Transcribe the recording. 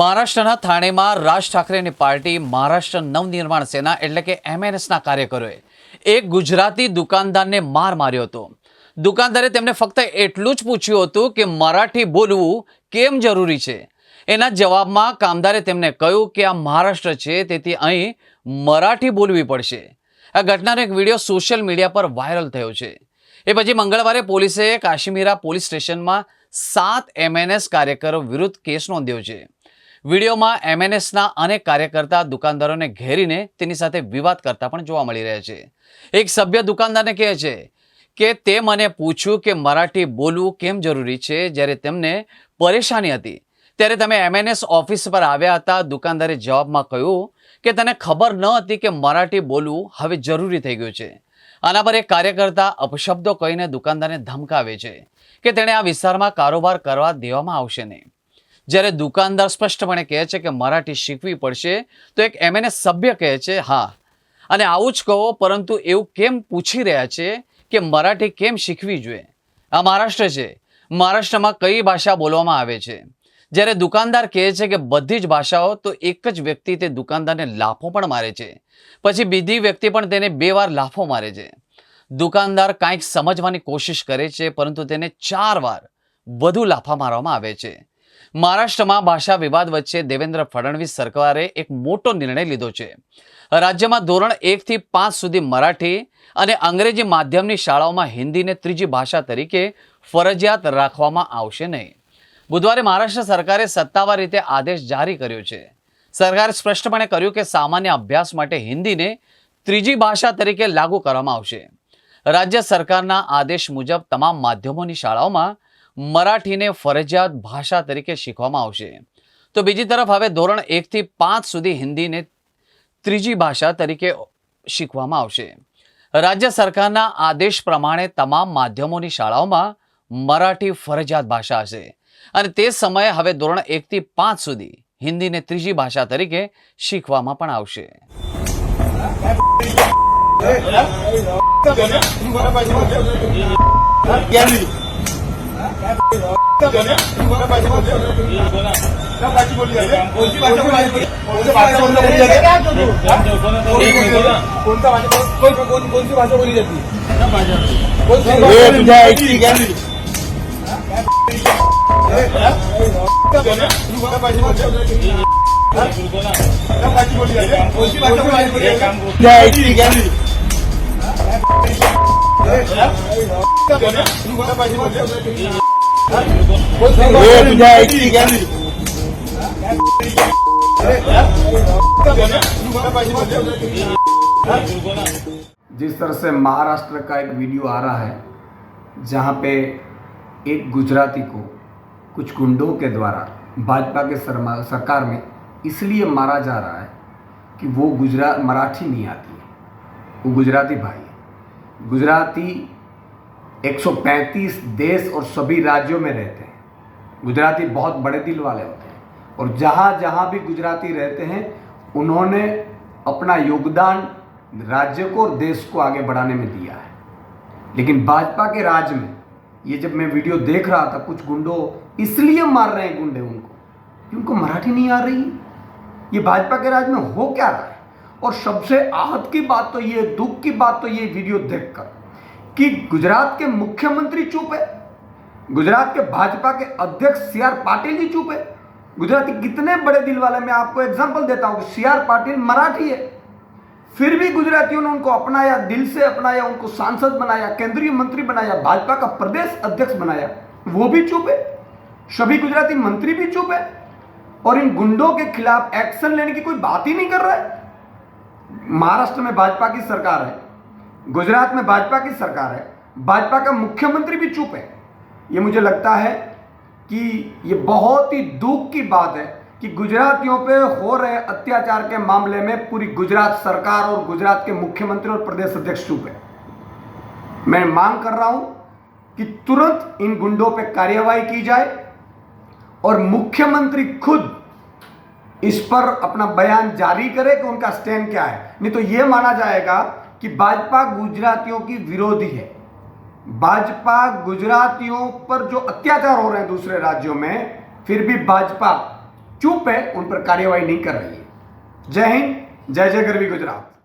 મહારાષ્ટ્રના થાણેમાં રાજ ઠાકરેની પાર્ટી મહારાષ્ટ્ર નવનિર્માણ સેના એટલે કે એમએનએસના કાર્યકરોએ એક ગુજરાતી દુકાનદારને માર માર્યો હતો. દુકાનદારે તેમને ફક્ત એટલું જ પૂછ્યું હતું કે મરાઠી બોલવું કેમ જરૂરી છે? એના જવાબમાં કામદારે તેમને કહ્યું કે આ મહારાષ્ટ્ર છે, તેથી અહીં મરાઠી બોલવી પડશે. આ ઘટનાનો એક વીડિયો સોશિયલ મીડિયા પર વાયરલ થયો છે. એ પછી મંગળવારે પોલીસે કાશ્મીરા પોલીસ સ્ટેશનમાં સાત એમએનએસ કાર્યકરો વિરુદ્ધ કેસ નોંધ્યો છે. વિડીયોમાં એમએનએસના અનેક કાર્યકર્તા દુકાનદારોને ઘેરીને તેની સાથે વિવાદ કરતા પણ જોવા મળી રહ્યા છે. એક સભ્ય દુકાનદારને કહે છે કે, તે મને પૂછ્યું કે મરાઠી બોલવું કેમ જરૂરી છે? જ્યારે તેમને પરેશાની હતી. ત્યારે તમે એમએનએસ ઓફિસ પર આવ્યા હતા. દુકાનદારે જવાબમાં કહ્યું કે, તને ખબર ન હતી કે મરાઠી બોલવું હવે જરૂરી થઈ ગયું છે. આના પર એક કાર્યકર્તા અપશબ્દો કહીને દુકાનદારને ધમકાવે છે કે, તેણે આ વિસ્તારમાં કારોબાર કરવા દેવામાં આવશે નહીં. જ્યારે દુકાનદાર સ્પષ્ટપણે કહે છે કે મરાઠી શીખવી પડશે, તો એક એમએનએસ સભ્ય કહે છે, હા. અને આવું જ કહો, પરંતુ એવું કેમ પૂછી રહ્યા છે કે મરાઠી કેમ શીખવી જોઈએ? આ મહારાષ્ટ્ર છે. મહારાષ્ટ્રમાં કઈ ભાષા બોલવામાં આવે છે? જ્યારે દુકાનદાર કહે છે કે બધી જ ભાષાઓ, તો એક જ વ્યક્તિ તે દુકાનદારને લાફો પણ મારે છે. પછી બીજી વ્યક્તિ પણ તેને બે વાર લાફો મારે છે. દુકાનદાર કાંઈક સમજવાની કોશિશ કરે છે, પરંતુ તેને ચાર વાર વધુ લાફા મારવામાં આવે છે. મહારાષ્ટ્રમાં ભાષા વિવાદ વચ્ચે દેવેન્દ્ર ફડણવીસ સરકારે એક મોટો નિર્ણય લીધો છે. રાજ્યમાં ધોરણ એકથી પાંચ સુધી મરાઠી અને અંગ્રેજી માધ્યમની શાળાઓમાં હિન્દીને ત્રીજી ભાષા તરીકે ફરજિયાત રાખવામાં આવશે નહીં. બુધવારે મહારાષ્ટ્ર સરકારે સત્તાવાર રીતે આદેશ જારી કર્યો છે. સરકારે સ્પષ્ટપણે કર્યું કે સામાન્ય અભ્યાસ માટે હિન્દીને ત્રીજી ભાષા તરીકે લાગુ કરવામાં આવશે. રાજ્ય સરકારના આદેશ મુજબ તમામ માધ્યમોની શાળાઓમાં મરાઠીને ફરજિયાત ભાષા તરીકે શીખવામાં આવશે. તો બીજી તરફ હવે ધોરણ એકથી પાંચ સુધી હિન્દીને ત્રીજી ભાષા તરીકે શીખવામાં આવશે. રાજ્ય સરકારના આદેશ પ્રમાણે તમામ માધ્યમોની શાળાઓમાં મરાઠી ફરજિયાત ભાષા હશે. અને તે સમયે હવે ધોરણ એકથી પાંચ સુધી હિન્દીને ત્રીજી ભાષા તરીકે શીખવામાં પણ આવશે. Yeah. कोणती भाषा बोलली जाते कोणती जिस तरह से महाराष्ट्र का एक वीडियो आ रहा है, जहाँ पे एक गुजराती को कुछ गुंडों के द्वारा भाजपा के सरकार में इसलिए मारा जा रहा है कि वो गुजरात मराठी नहीं आती है। वो गुजराती भाई गुजराती 135 देश और सभी राज्यों में रहते हैं। गुजराती बहुत बड़े दिल वाले होते हैं। और जहाँ जहाँ भी गुजराती रहते हैं, उन्होंने अपना योगदान राज्य को और देश को आगे बढ़ाने में दिया है। लेकिन भाजपा के राज में, ये जब मैं वीडियो देख रहा था, कुछ गुंडों इसलिए मार रहे हैं गुंडे उनको, कि उनको मराठी नहीं आ रही। ये भाजपा के राज में हो क्या रहा है? और सबसे आहत की बात तो ये, दुख की बात तो ये वीडियो देखकर। कि गुजरात के मुख्यमंत्री चुप है? गुजरात के भाजपा के अध्यक्ष सी आर पाटिल जी चुप है? गुजराती कितने बड़े दिल वाले मैं आपको एग्ज़ाम्पल देता हूँ सी आर पाटिल मराठी है। फिर भी गुजरातियों ने उनको अपनाया, दिल से अपनाया, उनको सांसद बनाया, केंद्रीय मंत्री बनाया, भाजपा का प्रदेश अध्यक्ष बनाया, वो भी चुप है। सभी गुजराती मंत्री भी चुप है। और इन गुंडों के खिलाफ एक्शन लेने की कोई बात ही नहीं कर रहा है। महाराष्ट्र में भाजपा की सरकार है। गुजरात में भाजपा की सरकार है, भाजपा का मुख्यमंत्री भी चुप है। ये मुझे लगता है कि ये बहुत ही दुख की बात है कि गुजरातियों पे हो रहे अत्याचार के मामले में पूरी गुजरात सरकार और गुजरात के मुख्यमंत्री और प्रदेश अध्यक्ष चुप है। मैं मांग कर रहा हूँ कि तुरंत इन गुंडों पे कार्यवाही की जाए और मुख्यमंत्री खुद इस पर अपना बयान जारी करे कि उनका स्टैंड क्या है। नहीं तो यह माना जाएगा कि भाजपा गुजरातियों की विरोधी है। भाजपा गुजरातियों पर जो अत्याचार हो रहे हैं दूसरे राज्यों में, फिर भी भाजपा चुप है, उन पर कार्यवाही नहीं कर रही है। जय हिंद, जय जय गर्वी गुजरात।